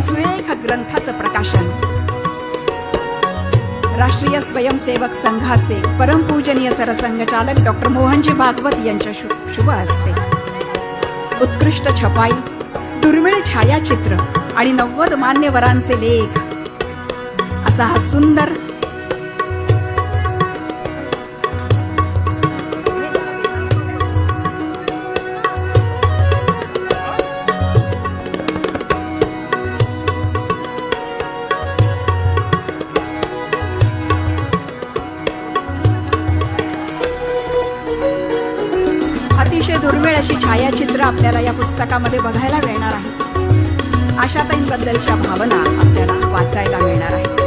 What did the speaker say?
सुरेख ग्रंथाचं प्रकाशन. राष्ट्रीय स्वयंसेवक संघाचे परमपूजनीय सरसंघचालक डॉक्टर मोहनजी भागवत यांच्या शुभ हस्ते. उत्कृष्ट छपाई दुर्मिळ छायाचित्र आणि नव्वद मान्यवरांचे लेख. असा हा सुंदर अतिशय दुर्मिळ अशी छायाचित्र आपल्याला या पुस्तकामध्ये बघायला मिळणार आहे. आशाताईंबद्दलच्या भावना आपल्याला वाचायला मिळणार आहेत.